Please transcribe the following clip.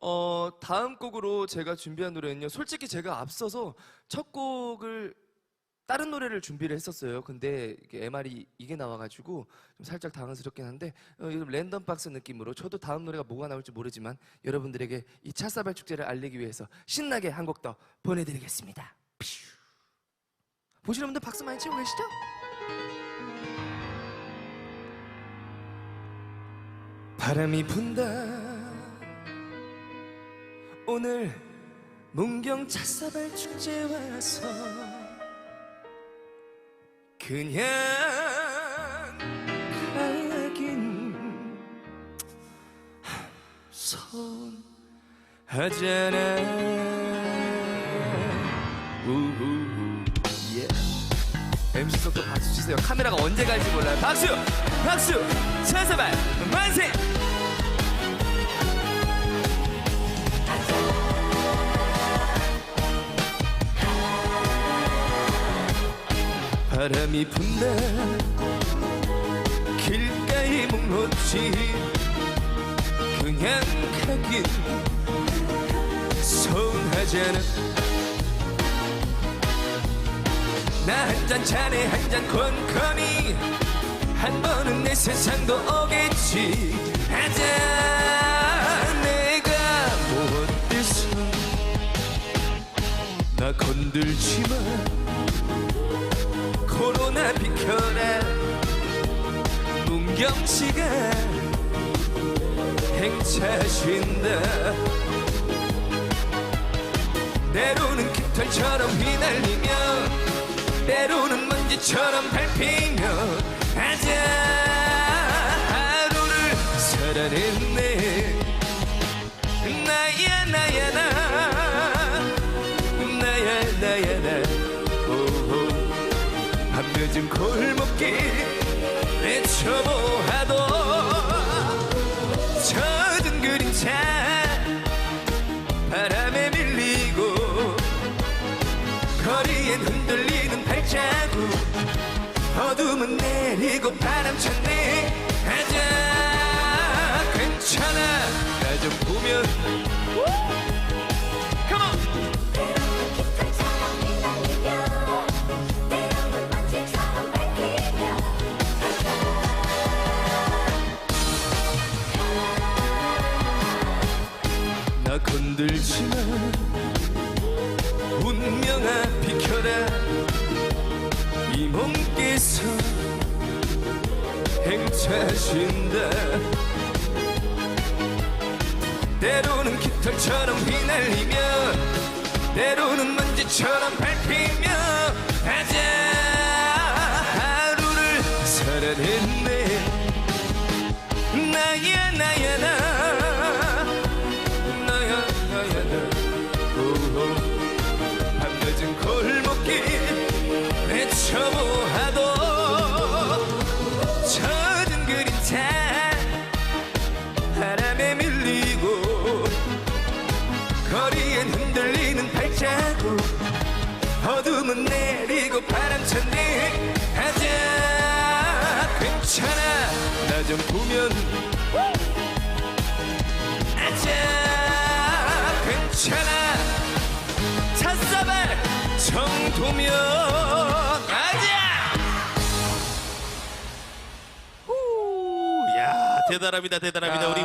어, 다음 곡으로 제가 준비한 노래는요. 솔직히 제가 앞서서 첫 곡을 다른 노래를 준비를 했었어요. 근데 MR이 이게 나와가지고 좀 살짝 당황스럽긴 한데 어, 랜덤 박스 느낌으로 저도 다음 노래가 뭐가 나올지 모르지만 여러분들에게 이 차사발 축제를 알리기 위해서 신나게 한 곡 더 보내드리겠습니다. 퓨. 보시는 분들 박수 많이 치고 계시죠? 바람이 분다 오늘 문경 차사발 축제 와서 그냥 가긴 선하잖아. 우후후 예 MC 속도 박수 치세요. 카메라가 언제 갈지 몰라요. 박수! 박수! 차사발 만세 바람이 분다. 길가에 묵었지 그냥 가긴 서운하잖아. 나 한잔 자네 한잔 콘커니 한 번은 내 세상도 오겠지. 하자 내가 못돼서 나 건들지마 나 비켜라 문경씨가 행차신다 때로는 깃털처럼 휘날리며 때로는 먼지처럼 밟히며 하자 하루를 살아냈네 늦은 골목길 외쳐보아도 젖은 그림자 바람에 밀리고 거리엔 흔들리는 발자국 어둠은 내리고 바람 쳤네. 가자 괜찮아. 나 좀 보면 건들지 마 운명아 비켜라. 이 몸께서 행차신다. 때로는 깃털처럼 휘날리며 때로는 먼지처럼 밟히며 하자 쳐보아도 젖은 그림자 바람에 밀리고 거리엔 흔들리는 발자국. 어둠은 내리고 바람 쳤네 하자. 괜찮아. 나 좀 보면. 아자 괜찮아. 찻사발 정도면 대단합니다 대단합니다. 우리